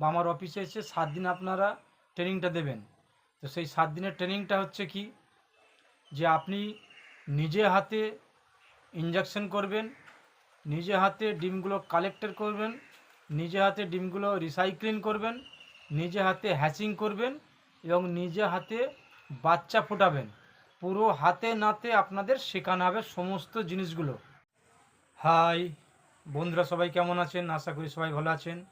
বা আমার অফিসে এসে সাত দিন আপনারা ট্রেনিংটা দেবেন। তো সেই সাত দিনের ট্রেনিংটা হচ্ছে কি? যে আপনি নিজে হাতে ইঞ্জেকশন করবেন, নিজে হাতে ডিমগুলো কালেক্টর করবেন, নিজে হাতে ডিমগুলো রিসাইক্লিং করবেন, নিজে হাতে হ্যাচিং করবেন এবং নিজে হাতে বাচ্চা ফোটাবেন। পুরো হাতে নাতে আপনাদের শেখানো হবে সমস্ত জিনিসগুলো। হাই, বন্ধুরা সবাই কেমন আছেন? আশা করি সবাই ভালো আছেন।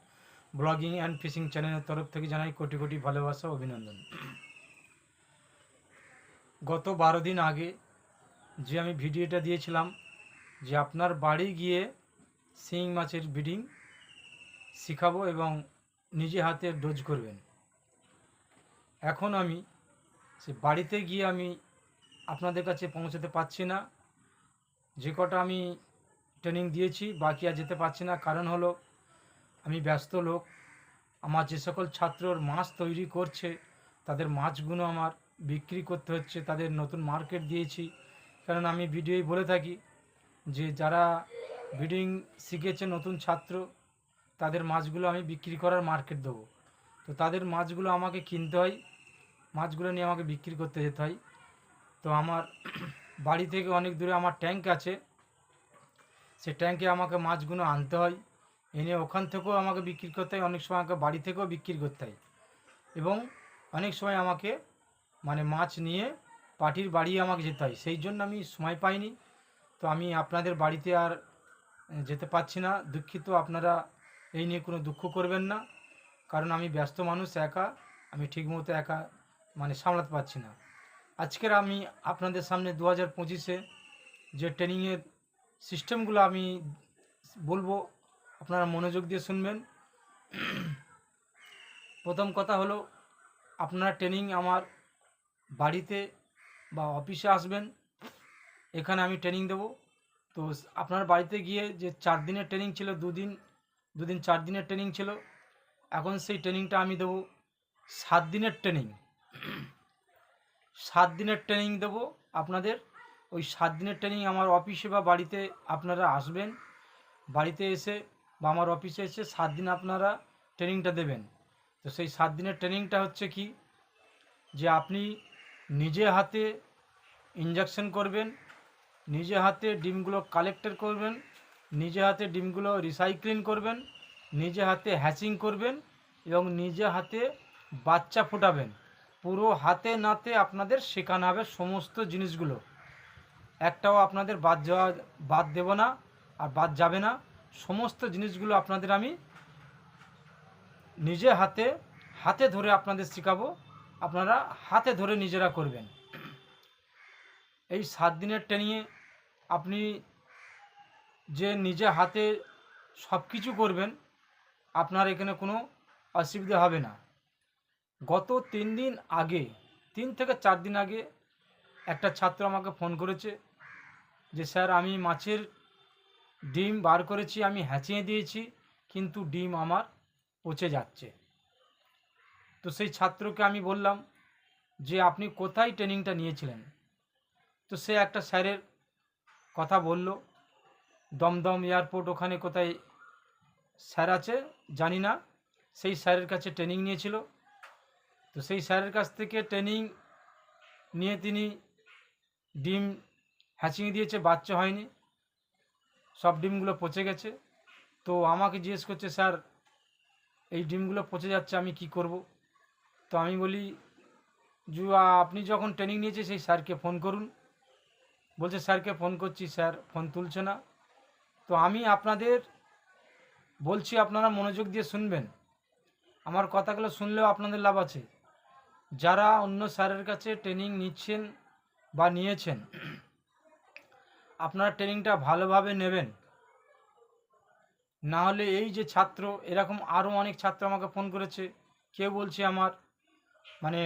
ব্লগিং অ্যান্ড ফিশিং চ্যানেলের তরফ থেকে জানাই কোটি কোটি ভালোবাসা অভিনন্দন। গত বারো দিন আগে যে আমি ভিডিওটা দিয়েছিলাম, যে আপনার বাড়ি গিয়ে শিং মাছের ব্রিডিং শিখাবো এবং নিজে হাতে ডোজ করবেন। এখন আমি সে বাড়িতে গিয়ে আমি আপনাদের কাছে পৌঁছাতে পারছি না। যে কটা আমি ট্রেনিং দিয়েছি, বাকি আর যেতে পারছি না। কারণ হলো আমি ব্যস্ত লোক। আমার যে সকল ছাত্রর মাছ তৈরি করছে, তাদের মাছগুলো আমার বিক্রি করতে হচ্ছে, তাদের নতুন মার্কেট দিয়েছি। কারণ আমি ভিডিওই বলে থাকি যে, যারা ব্রিডিং শিখেছে নতুন ছাত্র, তাদের মাছগুলো আমি বিক্রি করার মার্কেট দেবো। তো তাদের মাছগুলো আমাকে কিনতে হয়, মাছগুলো নিয়ে আমাকে বিক্রি করতে যেতে হয়। তো আমার বাড়ি থেকে অনেক দূরে আমার ট্যাঙ্ক আছে। সে ট্যাঙ্কে আমাকে মাছগুলো আনতে হয়। এনে ওখান থেকেও আমাকে বিক্রি করতে হয়। অনেক সময় আমাকে বাড়ি থেকেও বিক্রি করতে হয়। এবং অনেক সময় আমাকে মানে মাছ নিয়ে পার্টির বাড়ি আমাকে যেতে হয়। সেই জন্য আমি সময় পাইনি। তো আমি আপনাদের বাড়িতে আর যেতে পারছি না। দুঃখিত, আপনারা এই নিয়ে কোনো দুঃখ করবেন না। কারণ আমি ব্যস্ত মানুষ, একা। আমি ঠিকমতো একা মানে সামলাতে পারছি না। আজকের আমি আপনাদের সামনে দু হাজার পঁচিশে যে ট্রেনিংয়ের সিস্টেমগুলো আমি বলব আপনারা মনোযোগ দিয়ে শুনবেন। প্রথম কথা হলো, আপনারা ট্রেনিং আমার বাড়িতে বা অফিসে আসবেন, এখানে আমি ট্রেনিং দেবো। তো আপনার বাড়িতে গিয়ে যে চার দিনের ট্রেনিং ছিল, দুদিন দুদিন চার দিনের ট্রেনিং ছিল, এখন সেই ট্রেনিংটা আমি দেবো সাত দিনের ট্রেনিং সাত দিনের ট্রেনিং দেবো আপনাদের। ওই সাত দিনের ট্রেনিং আমার অফিসে বা বাড়িতে আপনারা আসবেন। বাড়িতে এসে বা আমার অফিসে এসে সাত দিন আপনারা ট্রেনিংটা দেবেন। তো সেই সাত দিনের ট্রেনিংটা হচ্ছে কি? যে আপনি নিজে হাতে ইঞ্জেকশন করবেন, নিজে হাতে ডিমগুলো কালেক্টর করবেন, নিজে হাতে ডিমগুলো রিসাইক্লিং করবেন, নিজে হাতে হ্যাচিং করবেন এবং নিজে হাতে বাচ্চা ফোটাবেন। পুরো হাতে নাতে আপনাদের শেখানো হবে সমস্ত জিনিসগুলো। একটাও আপনাদের বাদ যাওয়া বাদ দেব না, আর বাদ যাবে না। সমস্ত জিনিসগুলো আপনাদের আমি নিজে হাতে হাতে ধরে আপনাদের শেখাবো। আপনারা হাতে ধরে নিজেরা করবেন। এই সাত দিনের ট্রেনিংয়ে আপনি যে নিজে হাতে সব কিছু করবেন, আপনার এখানে কোনো অসুবিধা হবে না। গত তিন দিন আগে, তিন থেকে চার দিন আগে একটা ছাত্র আমাকে ফোন করেছে যে, স্যার, আমি মাছের ডিম বার করেছি, আমি হ্যাচিয়ে দিয়েছি, কিন্তু ডিম আমার পচে যাচ্ছে। তো সেই ছাত্রকে আমি বললাম যে, আপনি কোথায় ট্রেনিংটা নিয়েছিলেন? তো সে একটা স্যারের কথা বলল, দমদম এয়ারপোর্ট ওখানে কোথায় স্যার আছে, জানি না। সেই স্যারের কাছে ট্রেনিং নিয়েছিল। তো সেই স্যারের কাছ থেকে ট্রেনিং নিয়ে তিনি ডিম হ্যাচিং দিয়েছে, বাচ্চা হয়নি। সব ডিমগুলো পচে গেছে। তো আমাকে জিজ্ঞেস করছে, স্যার, এই ডিমগুলো পচে যাচ্ছে, আমি কি করব? তো আমি বলি যে আপনি যখন ট্রেনিং নিয়েছে, সেই স্যারকে ফোন করুন। বলছে, স্যারকে ফোন করছি, স্যার ফোন তুলছে না। তো আমি আপনাদের বলছি, আপনারা মনোযোগ দিয়ে শুনবেন। আমার কথাগুলো শুনলেও আপনাদের লাভ আছে। যারা অন্য স্যারের কাছে ট্রেনিং নিচ্ছেন বা নিয়েছেন আপনারা ট্রেনিংটা ভালোভাবে নেবেন। না হলে এই যে ছাত্র, এরকম আরও অনেক ছাত্র আমাকে ফোন করেছে। কেউ বলছে আমার মানে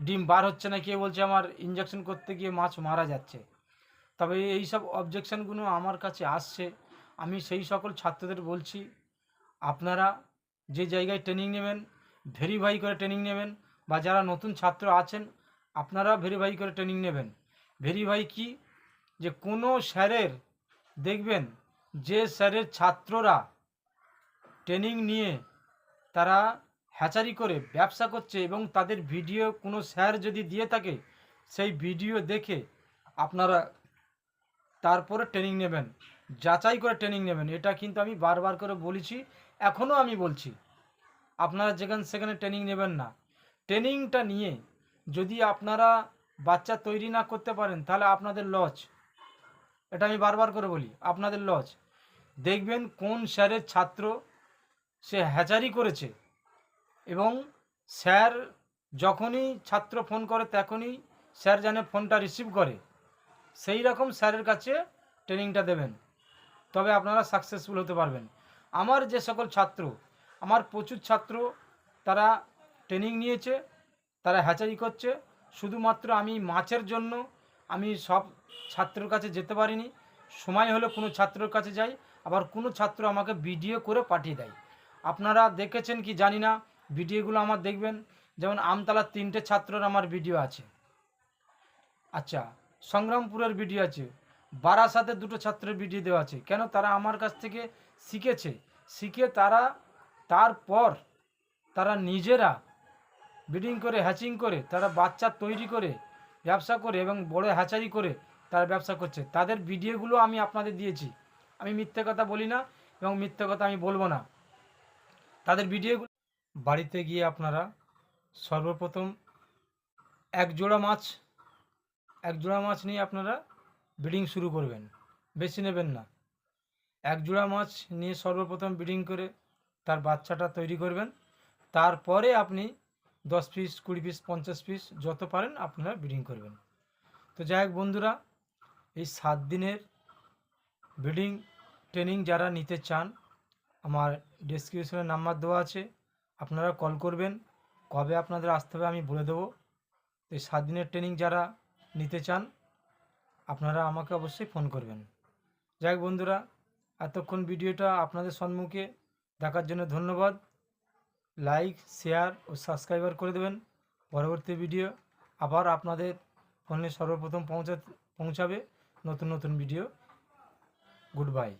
ডিম বার হচ্ছে না কেউ বলছে আমার ইঞ্জেকশন করতে গিয়ে মাছ মারা যাচ্ছে। তবে এই সব অবজেকশনগুলো আমার কাছে আসছে। আমি সেই সকল ছাত্রদের বলছি, আপনারা যে জায়গায় ট্রেনিং নেবেন ভেরিফাই করে ট্রেনিং নেবেন, বা যারা নতুন ছাত্র আছেন, আপনারা ভেরিফাই করে ট্রেনিং নেবেন। ভেরিফাই কি? যে কোনো স্যারের, দেখবেন যে স্যারের ছাত্ররা ট্রেনিং নিয়ে তারা হ্যাচারি করে, ব্যবসা করছে এবং তাদের ভিডিও কোনো স্যার যদি দিয়ে থাকে, সেই ভিডিও দেখে আপনারা তারপরে ট্রেনিং নেবেন, যাচাই করে ট্রেনিং নেবেন। এটা কিন্তু আমি বারবার করে বলেছি এখনও আমি বলছি, আপনারা যেখানে সেখানে ট্রেনিং নেবেন না। ট্রেনিংটা নিয়ে যদি আপনারা বাচ্চা তৈরি না করতে পারেন, তাহলে আপনাদের লস। এটা আমি বারবার করে বলি, আপনাদের লজ। দেখবেন কোন স্যারের ছাত্র সে হ্যাচারি করেছে এবং স্যার যখনই ছাত্র ফোন করে তখনই স্যার জানে ফোনটা রিসিভ করে, সেই রকম স্যারের কাছে ট্রেনিংটা দেবেন। তবে আপনারা সাকসেসফুল হতে পারবেন। আমার যে সকল ছাত্র, আমার প্রচুর ছাত্র, তারা ট্রেনিং নিয়েছে, তারা হ্যাচারি করছে। শুধুমাত্র আমি মাছের জন্য আমি সব ছাত্রের কাছে যেতে পারিনি। সময় হলে কোনো ছাত্রের কাছে যাই, আবার কোনো ছাত্র আমাকে ভিডিও করে পাঠিয়ে দেয়। আপনারা দেখেছেন কি জানি না, ভিডিওগুলো আমার দেখবেন। যেমন আমতলার তিনটে ছাত্রর আমার ভিডিও আছে। আচ্ছা সংগ্রামপুরের ভিডিও আছে। বারাসাতে দুটো ছাত্রের ভিডিও দেওয়া আছে। কেন? তারা আমার কাছ থেকে শিখেছে। শিখে তারা, তারপর তারা নিজেরা ব্রিডিং করে হ্যাচিং করে, তারা বাচ্চা তৈরি করে ব্যবসা করে এবং বড় হ্যাচারি করে তারা ব্যবসা করছে। তাদের ভিডিওগুলো আমি আপনাদের দিয়েছি। আমি মিথ্যে কথা বলি না এবং মিথ্যে কথা আমি বলব না। তাদের ভিডিওগুলো বাড়িতে গিয়ে আপনারা সর্বপ্রথম এক জোড়া মাছ, এক জোড়া মাছ নিয়ে আপনারা ব্রিডিং শুরু করবেন। বেশি নেবেন না। এক জোড়া মাছ নিয়ে সর্বপ্রথম ব্রিডিং করে তার বাচ্চাটা তৈরি করবেন। তারপরে আপনি দশ পিস কুড়ি পিস পঞ্চাশ পিস যত পারেন আপনারা ব্রিডিং করবেন। তো যাই হোক বন্ধুরা, এই সাত দিনের ব্রিডিং ট্রেনিং যারা নিতে চান, আমার ডেসক্রিপশনে নাম্বার দেওয়া আছে, আপনারা কল করবেন। কবে আপনাদের আসতে হবে আমি বলে দেবো। তো এই সাত দিনের ট্রেনিং যারা নিতে চান, আপনারা আমাকে অবশ্যই ফোন করবেন। যাই বন্ধুরা, এতক্ষণ ভিডিওটা আপনাদের সম্মুখে দেখার জন্য ধন্যবাদ। লাইক, শেয়ার ও সাবস্ক্রাইবার করে দেবেন। পরবর্তী ভিডিও আবার আপনাদের ফোনে সর্বপ্রথম পৌঁছা পৌঁছাবে। নতুন নতুন ভিডিও। Good bye.